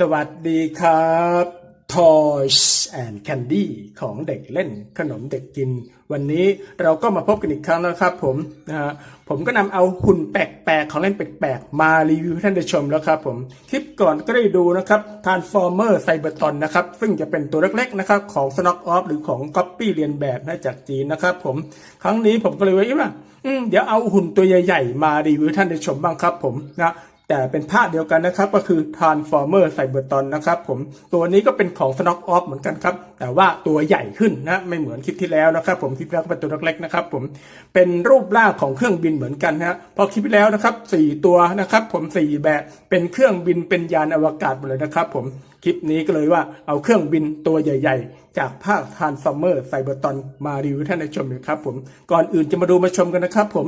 สวัสดีครับ Toys and Candy ของเด็กเล่นขนมเด็กกิน วันนี้เราก็มาพบกันอีกครั้งนะครับผมนะฮะผมก็นำเอาหุ่นแปลกๆ ของเล่นแปลกๆ มารีวิวให้ท่านได้ชมแล้วครับผม คลิปก่อนก็ได้ดูนะครับ Transformer Cybertron นะครับ ซึ่งจะเป็นตัวเล็กๆ นะครับ ของ Snock Off หรือของ Copy เรียนแบบมาจากจีนนะครับผม ครั้งนี้ผมก็เลยว่าอืมเดี๋ยวเอาหุ่นตัวใหญ่ ๆ มารีวิวท่านได้ชมบ้างครับผมนะ แต่เป็นภาคเดียวกันนะครับก็คือ Transformer Cybertron นะครับผมตัวนี้ก็เป็นของ Snock Off เหมือนกันครับแต่ว่าตัวใหญ่ขึ้นนะไม่เหมือนคลิปที่แล้วนะครับผมคลิปที่แล้วก็เป็นตัวเล็กๆนะครับผมเป็นรูปร่างของเครื่องบินเหมือนกันนะพอคลิปที่แล้วนะครับสี่ตัวนะครับผมสี่แบบเป็นเครื่องบินเป็นยานอวกาศหมดเลยนะครับผม คลิปนี้ก็เลยว่าเอาเครื่องบินตัวใหญ่ ๆ จากภาค Transformer Cybertron มารีวิวท่านได้ชมนะครับผมก่อนอื่นจะมาดูมาชมกันนะครับผม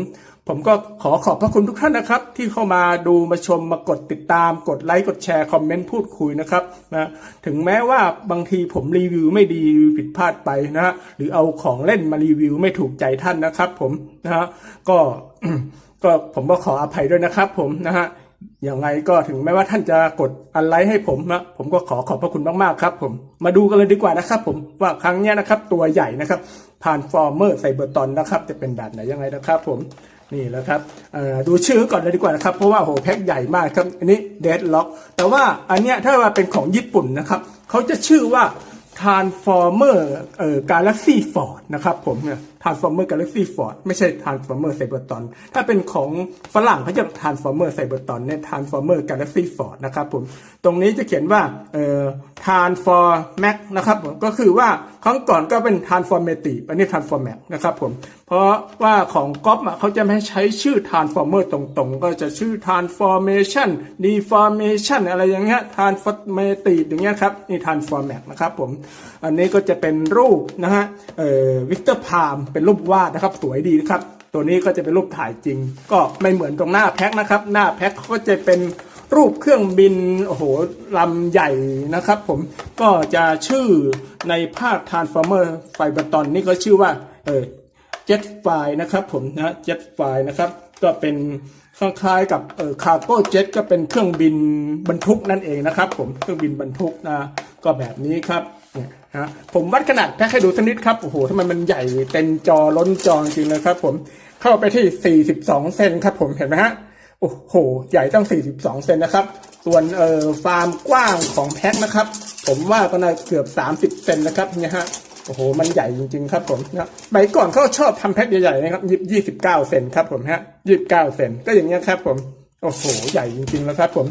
ผมก็ขอขอบพระคุณทุกท่านนะครับ ที่เข้ามาดูมาชมมากดติดตาม กดไลค์กดแชร์คอมเมนต์พูดคุยนะครับนะถึงแม้ว่าบางทีผมรีวิวไม่ดีรีวิวผิดพลาดไปนะฮะหรือเอาของเล่นมารีวิวไม่ถูกใจท่านนะครับ ผมนะฮะก็ก็ผมก็ขออภัยด้วยนะครับ ผมนะฮะ อย่างไรก็ถึงแม้ว่าท่านจะกดอันไลค์ให้ผมนะผมก็ขอขอบพระคุณมากๆครับ ผมมาดูกันเลยดีกว่านะครับ ผมว่าครั้งนี้นะครับ ตัวใหญ่นะครับผ่านฟอร์เมอร์ไซเบอร์ตอนนะครับ จะเป็นแบบไหนยังไงนะครับ ผมนี่แล้วครับดูชื่อก่อนเลยดีกว่านะครับ เพราะว่าโหแพ็คใหญ่มากครับอันนี้เดดล็อกแต่ว่าอันเนี้ยถ้าว่าเป็นของญี่ปุ่นนะครับเขาจะชื่อว่า Transformer เอ่อ Galaxy Ford นะครับ ผมเนี่ย Transformer Galaxy Ford ไม่ใช่ Transformer Cybertron ถ้าเป็นของฝรั่งเขาจะ Transformer Cybertron เนี่ย Transformer Galaxy Ford นะครับผมตรงนี้จะเขียนว่าเอ่อ Transform Max นะครับผมก็คือว่าครั้งก่อนก็เป็น Transformative อันนี้ Transform Max นะครับผมเพราะว่าของก๊อปเขาจะไม่ใช้ชื่อ Transformer ตรงๆ ก็จะชื่อ Transformation Deformation อะไรอย่างเงี้ย Transformative อย่างเงี้ยครับนี่ Transform Max นะครับผมอันนี้ก็จะเป็นรูปนะฮะเอ่อวิกเตอร์พามเป็นรูปวาดนะครับ สวยดีนะครับ ตัวนี้ก็จะเป็นรูปถ่ายจริง ก็ไม่เหมือนตรงหน้าแพ็คนะครับ หน้าแพ็คก็จะเป็นรูปเครื่องบินโอ้โหลำใหญ่นะครับผมก็จะชื่อในภาค Transformer f i b e r t o n นี่ก็ชื่อว่าเออเจ็ตไฟนะครับผมนะเจ็ตไฟนะครับ ก็เป็นคล้ายๆกับเออคาร์โก้เจ็ตก็เป็นเครื่องบินบรรทุกนั่นเองนะครับ ผมเครื่องบินบรรทุกนะก็แบบนี้ครับ นะผมวัดขนาดแพ็คให้ดูสักนิดครับ โอ้โหทำไมมันใหญ่เต็มจอล้นจอจริงเลยครับผม เข้าไปที่ 42 เซนครับผม เห็นไหมฮะ โอ้โห ใหญ่ตั้ง 42 เซนนะครับ ส่วนเอ่อฟาร์มกว้างของแพ็คนะครับ ผมว่าก็น่าเกือบ 30 เซนนะครับเนี่ยฮะ โอ้โห มันใหญ่จริงๆครับผมนะใบก่อนเขาชอบทำแพ็คใหญ่ๆนะครับยี่สิบเก้าเซนครับผมฮะยี่สิบเก้าเซนก็อย่างเงี้ยครับผม โอ้โห ใหญ่จริงๆแล้วครับผม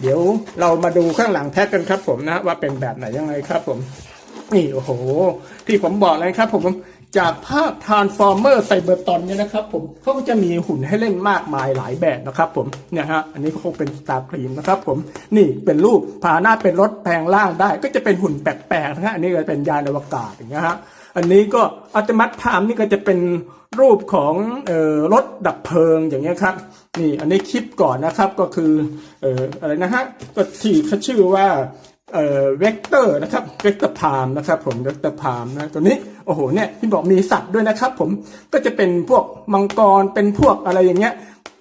เดี๋ยวเรามาดูข้างหลังแพ็คกันครับ ผมนะว่าเป็นแบบไหนยังไงครับ ผม นี่โอ้โห ที่ผมบอกเลยครับ ผมจากภาพ Transformer Cybertron เนี่ยนะครับผมเขาก็จะมีหุ่นให้เล่นมากมายหลายแบบนะครับผมเนี่ยฮะอันนี้ก็คงเป็น Star c r e a m นะครับผมนี่เป็นรูปพาหน้าเป็นรถแปลงร่างได้ ก็จะเป็นหุ่นแปลกๆนะฮะอันนี้ก็เป็นยานอวกาศอย่างเงี้ยฮะ อันนี้ก็อัตมัตพามนี่ก็จะเป็นรูปของออรถดับเพลิงอย่างเงี้ยครับนี่อันนี้คลิปก่อนนะครับก็คืออออะไรนะฮะก็ที่เขาชื่อว่าเอ่อเวกเตอร์นะครับเวกเตอร์พามนะครับผมเวกเตอร์พามนะตัวนี้โอ้โหเนี่ยที่บอกมีสัตว์ด้วยนะครับผมก็จะเป็นพวกมังกรเป็นพวกอะไรอย่างเงี้ย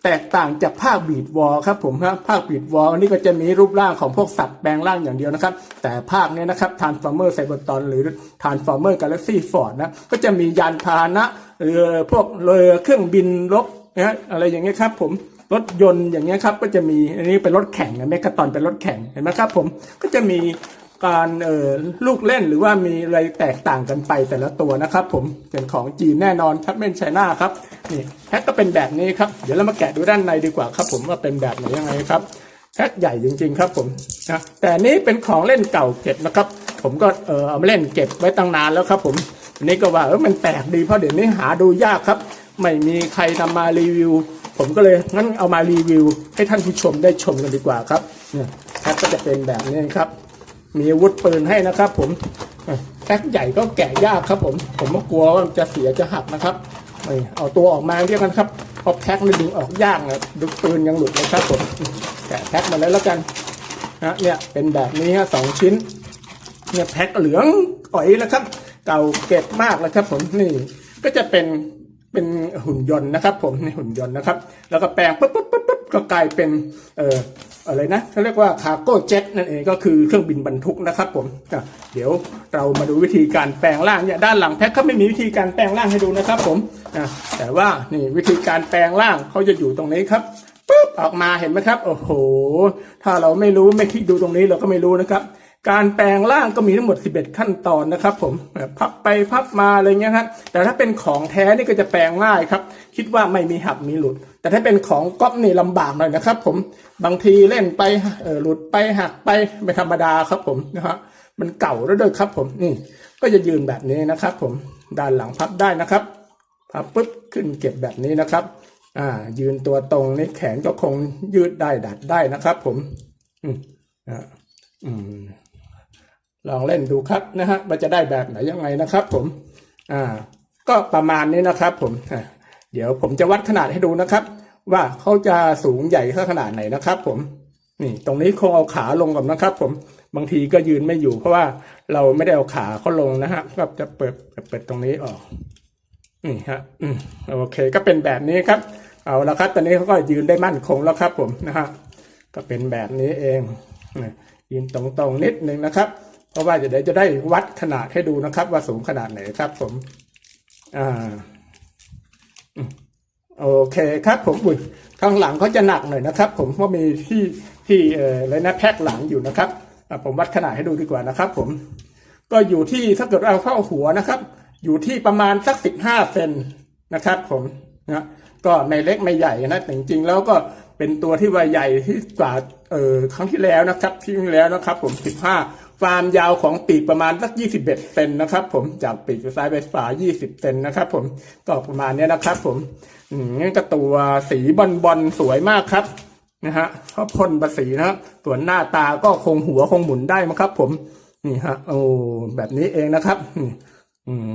แตกต่างจากภาคบีดวอลครับผมครับภาคบีดวอลนี่ก็จะมีรูปร่างของพวกสัตว์แปลงร่างอย่างเดียวนะครับ แต่ภาคเนี้ยนะครับ Transformer Cybertron หรือ Transformer Galaxy Ford นะก็จะมียานพาหนะหรือพวกเรือเครื่องบินรบนะฮะอะไรอย่างเงี้ยครับผมรถยนต์อย่างเงี้ยครับก็จะมีอันนี้เป็นรถแข่งนะเมกาตอนเป็นรถแข่งเห็นไหมครับผมก็จะมี การเอ่อลูกเล่นหรือว่ามีอะไรแตกต่างกันไปแต่ละตัวนะครับผมเป็นของจีนแน่นอนครับเม่นไชน่าครับนี่แพ็คก็เป็นแบบนี้ครับเดี๋ยวเรามาแกะดูด้านในดีกว่าครับ ผมว่าเป็นแบบไหนยังไงครับแพ็คใหญ่จริง ๆ ครับผมนะแต่นี้เป็นของเล่นเก่าเก็บนะครับ ผมก็เออเอามาเล่นเก็บไว้ตั้งนานแล้วครับ ผมอันนี้ก็ว่าเออมันแปลกดีเพราะเดี๋ยวนี้หาดูยากครับ ไม่มีใครนำมารีวิว ผมก็เลยงั้นเอามารีวิว ให้ท่านผู้ชมได้ชมกันดีกว่าครับเนี่ยแพ็คก็จะเป็นแบบนี้ครับ มีอาวุธปืนให้นะครับ ผมแพ็คใหญ่ก็แกะยากครับ ผม ผมก็กลัวว่าจะเสียจะหักนะครับเอาตัวออกมาเรียกกันครับเพราแพ็คนี่ดึงออกยากนะดึงปืนยังหลุดเลยครับผมแกะแพ็คมาเลยแล้วกันนะเนี่ยเป็นแบบนี้ฮะสองชิ้น เนี่ยแพ็คเหลืองอ่อยแล้วครับ เก่าเก็บมากแล้วครับ ผมนี่ก็จะเป็นเป็นหุ่นยนต์นะครับ ผมในหุ่นยนต์นะครับ แล้วก็แปลงปุ๊บปุ๊บปุ๊บปุ๊บก็กลายเป็นเอ่อ อะไรนะเขาเรียกว่าคาร์โก้เจ็ตนั่นเองก็คือเครื่องบินบรรทุกนะครับผมเดี๋ยวเรามาดูวิธีการแปลงร่างเนี่ยด้านหลังแพ็คเขาไม่มีวิธีการแปลงร่างให้ดูนะครับผมแต่ว่านี่วิธีการแปลงร่างเขาจะอยู่ตรงนี้ครับปุ๊บออกมาเห็นไหมครับ โอ้โห ถ้าเราไม่รู้ไม่คิดดูตรงนี้เราก็ไม่รู้นะครับ การแปลงร่างก็มีทั้งหมด 11 ขั้นตอนนะครับ ผมพับไปพับมาอะไรเงี้ยครับแต่ถ้าเป็นของแท้นี่ก็จะแปลงง่ายครับ คิดว่าไม่มีหักมีหลุด แต่ถ้าเป็นของก๊อปนี่ลำบากหน่อยนะครับ ผมบางทีเล่นไปเออหลุดไปหักไปไม่ธรรมดาครับผมนะฮะมันเก่าแล้วด้วยครับ ผมนี่ก็จะยืนแบบนี้นะครับ ผมด้านหลังพับได้นะครับพับปุ๊บขึ้นเก็บแบบนี้นะครับ อ่า ยืนตัวตรงนี่แขนก็คงยืดได้ดัดได้นะครับ ผม อืมอ่าอืมลองเล่นดูครับนะฮะว่าจะได้แบบไหนยังไงนะครับ ผม อ่า ก็ประมาณนี้นะครับ ผมอะ เดี๋ยวผมจะวัดขนาดให้ดูนะครับ ว่าเขาจะสูงใหญ่ขนาดไหนนะครับ ผม นี่ตรงนี้คงเอาขาลงก่อนนะครับ ผมบางทีก็ยืนไม่อยู่ เพราะว่าเราไม่ได้เอาขาเขาลงนะฮะก็จะเปิดเปิดตรงนี้ออกนี่ฮะอืมโอเค ก็เป็นแบบนี้ครับ เอาละครับ ตอนนี้เขาก็ยืนได้มั่นคงแล้วครับ ผมนะฮะก็เป็นแบบนี้เองยืนตรงๆนิดนึงนะครับ เพราะว่าจะได้จะได้วัดขนาดให้ดูนะครับ ว่าสูงขนาดไหนครับ ผม อ่า โอเคครับผมอุ้ยข้างหลังเขาจะหนักหน่อยนะครับ ผมเพราะมีที่ที่เอ่ออะไรนะแพ็คหลังอยู่นะครับผมวัดขนาดให้ดูดีกว่านะครับ ผม ก็อยู่ที่ถ้าเกิดเอาเข้าหัวนะครับ อยู่ที่ประมาณสักสิบห้าเซนนะครับ ผมนะก็ไม่เล็กไม่ใหญ่นะแต่จริงๆแล้วก็เป็นตัวที่ว่าใหญ่ที่กว่าเอ่อครั้งที่แล้วนะครับที่แล้วนะครับ ผมสิบห้า ความยาวของปีกประมาณสักยี่สิบเอ็ดเซนนะครับผมจากปีกซ้ายไปขวายี่สิบเซนนะครับผมก็ประมาณนี้นะครับ ผมอืมงั้นก็ตัวสีบอลบอลสวยมากครับนะฮะเขาพ่นภาษีนะครับส่วนหน้าตาก็คงหัวคงหมุนได้มั้งครับ ผมนี่ฮะโอ้แบบนี้เองนะครับนี่อืม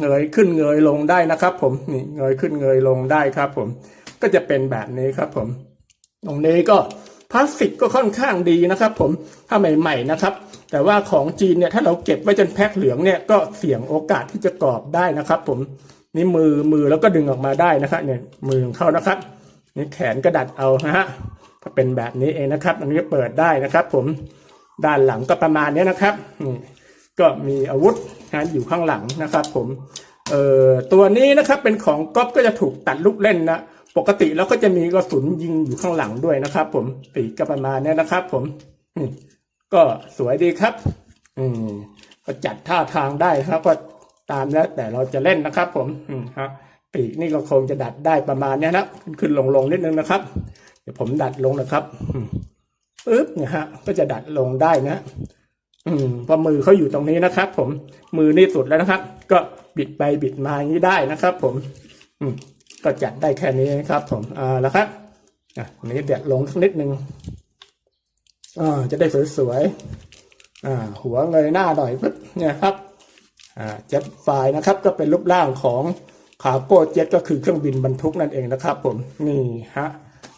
เงยขึ้นเงยลงได้นะครับ ผมนี่เงยขึ้นเงยลงได้ครับ ผมก็จะเป็นแบบนี้ครับ ผม ตรงนี้ก็ พลาสติกก็ค่อนข้างดีนะครับผมถ้าใหม่ๆนะครับ แต่ว่าของจีนเนี่ยถ้าเราเก็บไว้จนแพ็คเหลืองเนี่ยก็เสี่ยงโอกาสที่จะกรอบได้นะครับ ผมนี่มือมือแล้วก็ดึงออกมาได้นะครับเนี่ยมือของเขานะครับนี่แขนก็ดัดเอานะฮะก็เป็นแบบนี้เองนะครับ อันนี้เปิดได้นะครับ ผมด้านหลังก็ประมาณนี้นะครับนี่ก็มีอาวุธนะอยู่ข้างหลังนะครับ ผมเอ่อตัวนี้นะครับเป็นของก๊อปก็จะถูกตัดลูกเล่นนะ ปกติแล้วก็จะมีกระสุนยิงอยู่ข้างหลังด้วยนะครับ ผมปีกก็ประมาณนี้นะครับ ผมก็สวยดีครับ อืม ก็จัดท่าทางได้ครับ ก็ตามแล้ว แต่เราจะเล่นนะครับ ผม อืมฮะปีกนี่ก็คงจะดัดได้ประมาณนี้นะขึ้นขึ้นลงลงนิดนึงนะครับ เดี๋ยวผมดัดลงนะครับปึ๊บเนี่ยฮะ ก็จะดัดลงได้นะ อืมเพอมือเขาอยู่ตรงนี้นะครับ ผมมือนี่สุดแล้วนะครับ ก็บิดไปบิดมาอย่างนี้ได้นะครับ ผม อืม ก็จัดได้แค่นี้นะครับผมอ่าแล้วครับอะอันนี้เดี๋ยวลงสักนิดนึงอ่าจะได้สวยๆอ่าหัวเงยหน้าหน่อยปึ๊บเนี่ยครับอ่าเจ็ตไฟล์นะครับ ก็เป็นรูปร่างของขาโก้เจ็ตก็คือเครื่องบินบรรทุกนั่นเองนะครับ ผมนี่ฮะ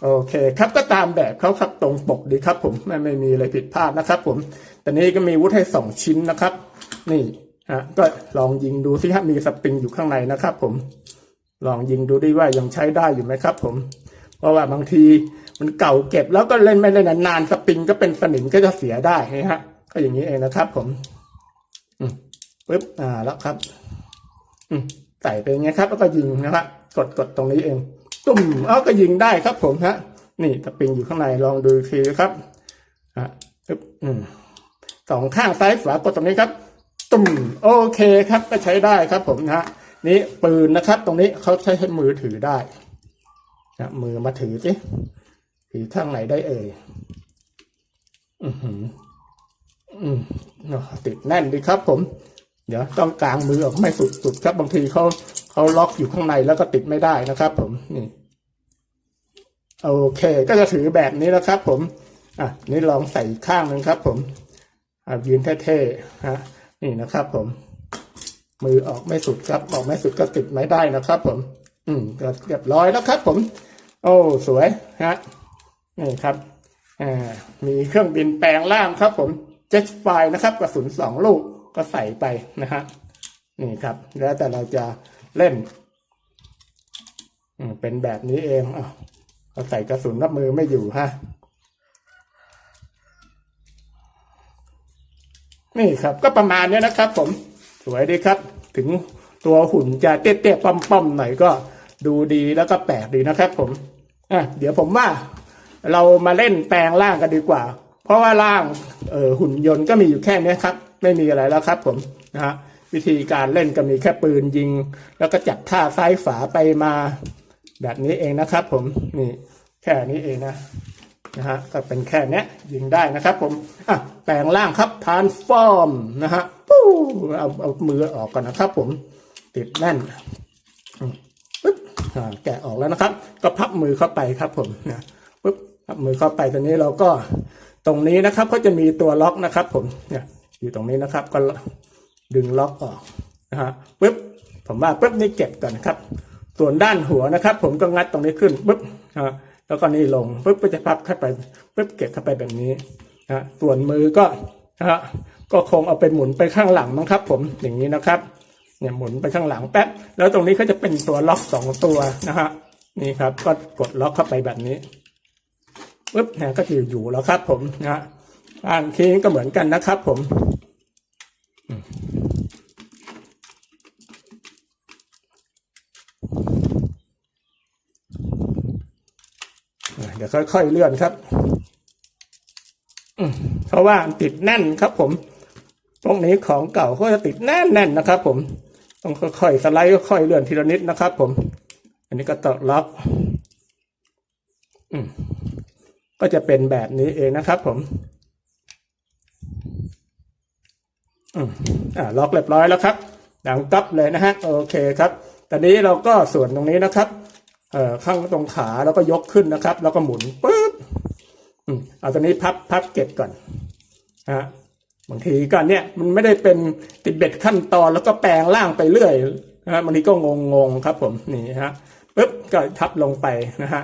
โอเคครับก็ตามแบบเขาครับตรงปกดีครับ ผมไม่ไม่มีอะไรผิดพลาดนะครับ ผมแต่นี้ก็มีวุฒิให้สองชิ้นนะครับ นี่ฮะก็ลองยิงดูสิฮะมีสปริงอยู่ข้างในนะครับ ผม ลองยิงดูดิว่ายังใช้ได้อยู่ไหมครับ ผม เพราะว่าบางทีมันเก่าเก็บแล้วก็เล่นไม่ได้นานๆสปริงก็เป็นสนิมก็จะเสียได้นะฮะก็อย่างนี้เองนะครับ ผมอืมปึ๊บอ่าแล้วครับอืมใส่ไปอย่างเงี้ยครับ แล้วก็ยิงนะครับกดกดตรงนี้เอง ตุ่มเอ้าก็ยิงได้ครับ ผมฮะ นี่สปริงอยู่ข้างในลองดูทีนะครับฮะปึ๊บอืมสองข้างซ้ายขวากดตรงนี้ครับ ตุ่มโอเคครับ ก็ใช้ได้ครับ ผมนะฮะ นี่ปืนนะครับ ตรงนี้เขาใช้ให้มือถือได้นะมือมาถือสิถือข้างไหนได้เอ่ยอือหือ อืมเนอติดแน่นดีครับ ผม เดี๋ยวต้องกลางมือออกไม่สุดๆครับ บางทีเขาเขาล็อกอยู่ข้างในแล้วก็ติดไม่ได้นะครับ ผมนี่โอเค ก็จะถือแบบนี้นะครับ ผม อะ นี่ลองใส่ข้างหนึ่งครับ ผมอะยืนเท่ๆฮะนี่นะครับ ผม มือออกไม่สุดครับ ออกไม่สุดก็ติดไม่ได้นะครับ ผม อืมเรียบร้อยแล้วครับ ผม โอ้สวยฮะนี่ครับอ่ามีเครื่องบินแปลงร่างครับ ผมเจ็ตไฟนะครับกระสุนสองลูกก็ใส่ไปนะฮะนี่ครับ แล้วแต่เราจะเล่นเป็นแบบนี้เองอะเราใส่กระสุนรับมือไม่อยู่ฮะนี่ครับ ก็ประมาณนี้นะครับผม สวยดีครับ ถึงตัวหุ่นจะเตี้ยๆป้อมๆหน่อยก็ดูดีแล้วก็แปลกดีนะครับ ผมอะเดี๋ยวผมว่า เรามาเล่นแปลงร่างกันดีกว่า เพราะว่าร่างเออหุ่นยนต์ก็มีอยู่แค่นี้ครับ ไม่มีอะไรแล้วครับ ผมนะฮะวิธีการเล่นก็มีแค่ปืนยิง แล้วก็จับท่าซ้ายฝาไปมา แบบนี้เองนะครับ ผมนี่แค่นี้เองนะ นะฮะก็เป็นแค่เนี้ยยิงได้นะครับผมอะแปลงร่างครับทานฟอร์มนะฮะปู้เอาเอามือออกก่อนนะครับ ผมติดแน่นอืมปึ๊บแกะออกแล้วนะครับ ก็พับมือเข้าไปครับ ผมนะปึ๊บพับมือเข้าไปตอนนี้เราก็ตรงนี้นะครับก็จะมีตัวล็อกนะครับ ผมเนี่ยอยู่ตรงนี้นะครับ ก็ดึงล็อกออกนะฮะปึ๊บผมว่าปึ๊บนี่เก็บก่อนนะครับ ส่วนด้านหัวนะครับ ผมก็งัดตรงนี้ขึ้นปึ๊บนะฮะ แล้วก็นี่ลงปึ๊บก็จะพับเข้าไปปึ๊บเก็บเข้าไปแบบนี้นะฮะส่วนมือก็นะฮะก็คงเอาไปหมุนไปข้างหลังมั้งครับ ผมอย่างนี้นะครับเนี่ยหมุนไปข้างหลังแป๊บแล้วตรงนี้ก็จะเป็นตัวล็อกสองตัวนะฮะนี่ครับ ก็กดล็อกเข้าไปแบบนี้ปึ๊บเนี่ยก็จะอยู่แล้วครับ ผมนะฮะอ่านคีย์ก็เหมือนกันนะครับ ผม ดี๋ยวค่อย ๆ เลื่อนครับเพราะว่าติดแน่นครับผม ตรงนี้ของเก่าก็จะติดแน่นๆนะครับ ผม ต้องค่อยๆสไลด์ค่อยๆเลื่อนทีละนิดนะครับ ผม อันนี้ก็ตอล็อกก็จะเป็นแบบนี้เองนะครับ ผมอ่าล็อกเรียบร้อยแล้วครับ ดังตับเลยนะฮะ โอเคครับ ตอนนี้เราก็ส่วนตรงนี้นะครับ เอ่อข้างตรงขาแล้วก็ยกขึ้นนะครับ แล้วก็หมุนปึ๊บอืมเอาตอนนี้พับพับเก็บก่อนฮะบางทีก็เนี่ยมันไม่ได้เป็นติดเบ็ดขั้นตอนแล้วก็แปลงร่างไปเรื่อยนะฮะบางทีก็งงงๆครับ ผมนี่ฮะปึ๊บก็ทับลงไปนะฮะ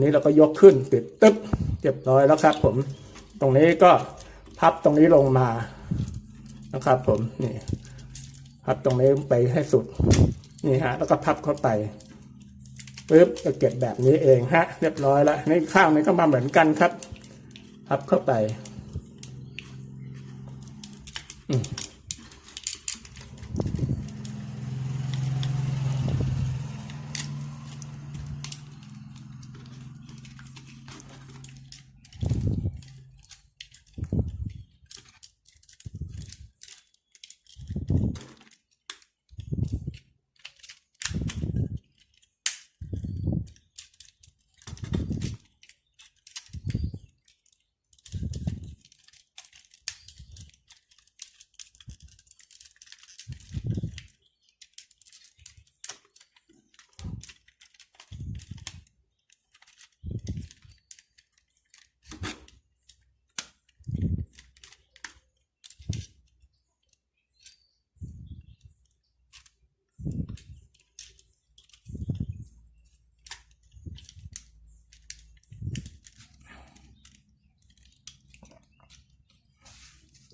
นี้เราก็ยกขึ้นติดตึ๊บเรียบร้อยแล้วครับ ผม ตรงนี้ก็พับตรงนี้ลงมานะครับ ผมนี่พับตรงนี้ไปให้สุดนี่ฮะ แล้วก็พับเข้าไป ปึ๊บก็เก็บแบบนี้เองฮะ เรียบร้อยแล้วนี่ข้าวนี้ก็มาเหมือนกันครับพับเข้าไป อืม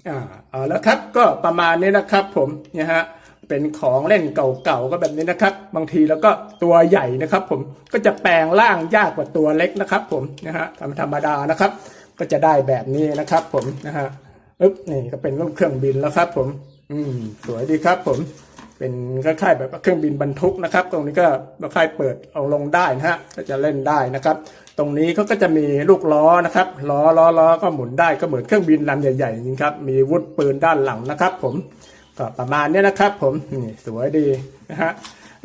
อ่าเอาแล้วครับก็ประมาณนี้นะครับผมเนี่ยฮะเป็นของเล่นเก่าๆก็แบบนี้นะครับ บางทีแล้วก็ตัวใหญ่นะครับ ผมก็จะแปลงร่างยากกว่าตัวเล็กนะครับ ผมนะฮะธรรมธรรมดานะครับ ก็จะได้แบบนี้นะครับ ผมนะฮะอึ๊บนี่ก็เป็นรูปเครื่องบินแล้วครับ ผม อืมสวยดีครับ ผมเป็นคล้ายๆแบบเครื่องบินบรรทุกนะครับ ตรงนี้ก็คล้ายเปิดเอาลงได้นะฮะก็จะเล่นได้นะครับ ตรงนี้เขาก็จะมีลูกล้อนะครับล้อล้อล้อก็หมุนได้ก็เหมือนเครื่องบินลำใหญ่ๆจริงครับมีวุธปืนด้านหลังนะครับ ผมก็ประมาณนี้นะครับ ผมนี่สวยดีนะฮะ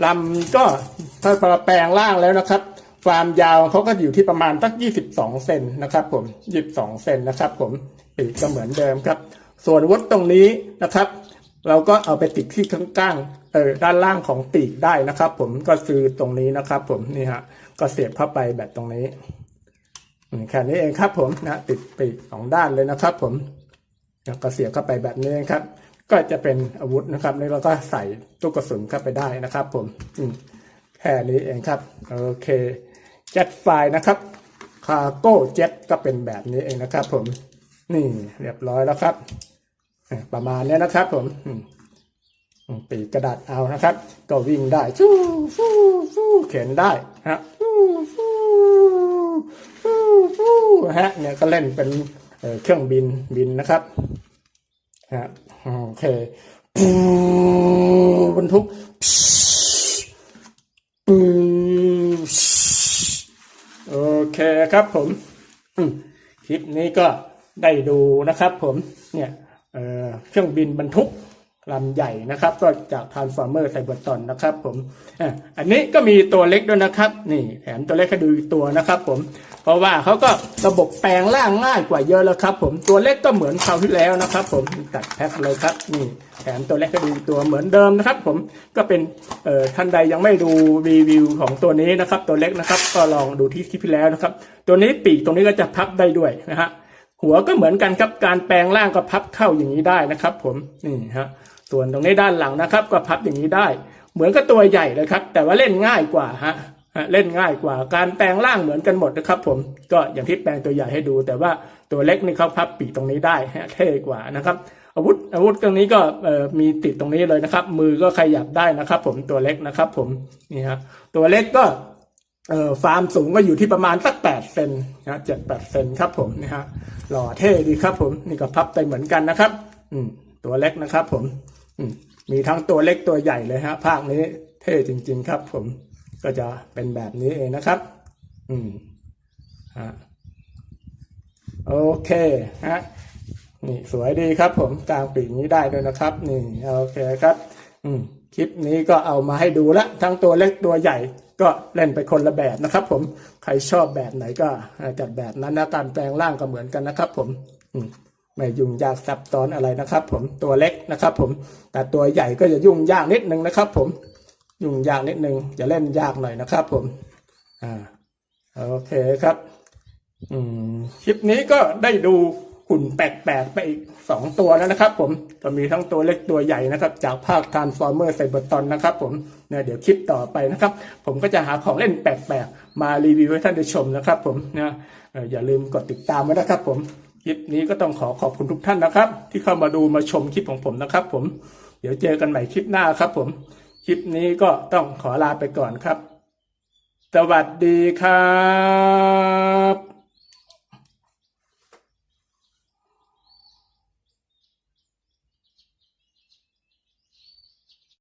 ลำก็ถ้าพอแปลงร่างแล้วนะครับ ความยาวเขาก็อยู่ที่ประมาณสัก22 เซนนะครับ ผม22เซนนะครับ ผมปีกก็เหมือนเดิมครับ ส่วนวุธตรงนี้นะครับ เราก็เอาไปติดที่ข้างๆเออด้านล่างของปีกได้นะครับ ผมก็คือตรงนี้นะครับ ผมนี่ฮะ ก็เสียบเข้าไปแบบตรงนี้แค่นี้เองครับผมนะติดปีกสองด้านเลยนะครับ ผมแล้วก็เสียบเข้าไปแบบนี้ครับ ก็จะเป็นอาวุธนะครับนี่เราก็ใส่ลูกกระสุนเข้าไปได้นะครับ ผมอืมแค่นี้เองครับโอเคเจ็ตไฟนะครับคาโก้เจ็ตก็เป็นแบบนี้เองนะครับ ผมนี่เรียบร้อยแล้วครับ ประมาณนี้นะครับ ผมปีกกระดาษเอานะครับ ก็วิ่งได้ฟู่ฟู่ฟู่เข็นได้ฮะฟู่ฟู่ฟู่ฟู่ ฮะเนี่ยก็เล่นเป็นเครื่องบินบินนะครับฮะโอเคปูบรรทุกปโอเคครับผมคลิปนี้ก็ได้ดูนะครับผมเนี่ยเเครื่องบินบรรทุก ลำใหญ่นะครับ ก็จาก Transformer ไซเบอร์ตอนนะครับผมออันนี้ก็มีตัวเล็กด้วยนะครับ นี่แถมตัวเล็กให้ดูตัวนะครับผม เพราะว่าเขาก็ระบบแปลงร่างง่ายกว่าเยอะแล้วครับ ผมตัวเล็กก็เหมือนคราวที่แล้วนะครับ ผมตัดแพ็คเลยครับนี่แถมตัวเล็กก็ดูตัวเหมือนเดิมนะครับ ผมก็เป็นเอ่อท่านใดยังไม่ดูรีวิวของตัวนี้นะครับ ตัวเล็กนะครับ ก็ลองดูที่คลิปที่แล้วนะครับ ตัวนี้ปีกตรงนี้ก็จะพับได้ด้วยนะฮะหัวก็เหมือนกันครับการแปลงร่างก็พับเข้าอย่างนี้ได้นะครับ ผมนี่ฮะ ส่วนตรงนี้ด้านหลังนะครับ ก็พับอย่างนี้ได้ เหมือนกับตัวใหญ่เลยครับ แต่ว่าเล่นง่ายกว่าฮะเล่นง่ายกว่า การแปลงร่างเหมือนกันหมดนะครับ ผมก็อย่างที่แปลงตัวใหญ่ให้ดู แต่ว่าตัวเล็กนี่เขาพับปีกตรงนี้ได้ฮะเท่กว่านะครับ อาวุธอาวุธตรงนี้ก็มีติดตรงนี้เลยนะครับ มือก็ขยับได้นะครับ ผมตัวเล็กนะครับ ผมนี่ฮะตัวเล็กก็เอ่อฟาร์มสูงก็อยู่ที่ประมาณสักแปดเซนนะเจ็ดแปดเซนครับผมนี่ฮะหล่อเท่ดีครับ ผมนี่ก็พับไปเหมือนกันนะครับ อืมตัวเล็กนะครับ ผม มีทั้งตัวเล็กตัวใหญ่เลยฮะ ภาคนี้เท่จริง ๆ ครับ ผมก็จะเป็นแบบนี้เองนะครับ อืมฮะโอเคฮะนี่สวยดีครับ ผมกลางปีกนี้ได้ด้วยนะครับ นี่โอเคครับ อืมคลิปนี้ก็เอามาให้ดูละทั้งตัวเล็กตัวใหญ่ก็เล่นไปคนละแบบนะครับ ผมใครชอบแบบไหนก็จัดแบบนั้นนะการแปลงร่างก็เหมือนกันนะครับ ผม อืม ไม่ยุ่งยากซับซ้อนอะไรนะครับ ผมตัวเล็กนะครับ ผมแต่ตัวใหญ่ก็จะยุ่งยากนิดนึงนะครับ ผมยุ่งยากนิดนึงจะเล่นยากหน่อยนะครับ ผมอ่าโอเคครับ อืมคลิปนี้ก็ได้ดูหุ่นแปลกๆไปอีกสองตัวแล้วนะครับ ผมก็มีทั้งตัวเล็กตัวใหญ่นะครับ จากภาค Transformer c y b e r t r o n นะครับ ผมเนี่ยเดี๋ยวคลิปต่อไปนะครับ ผมก็จะหาของเล่นแปลกๆมารีวิวให้ท่านได้ชมนะครับ ผมนะอย่าลืมกดติดตามไว้นะครับ ผม คลิปนี้ก็ต้องขอขอบคุณทุกท่านนะครับ ที่เข้ามาดูมาชมคลิปของผมนะครับ ผมเดี๋ยวเจอกันใหม่คลิปหน้าครับ ผมคลิปนี้ก็ต้องขอลาไปก่อนครับ สวัสดีครับ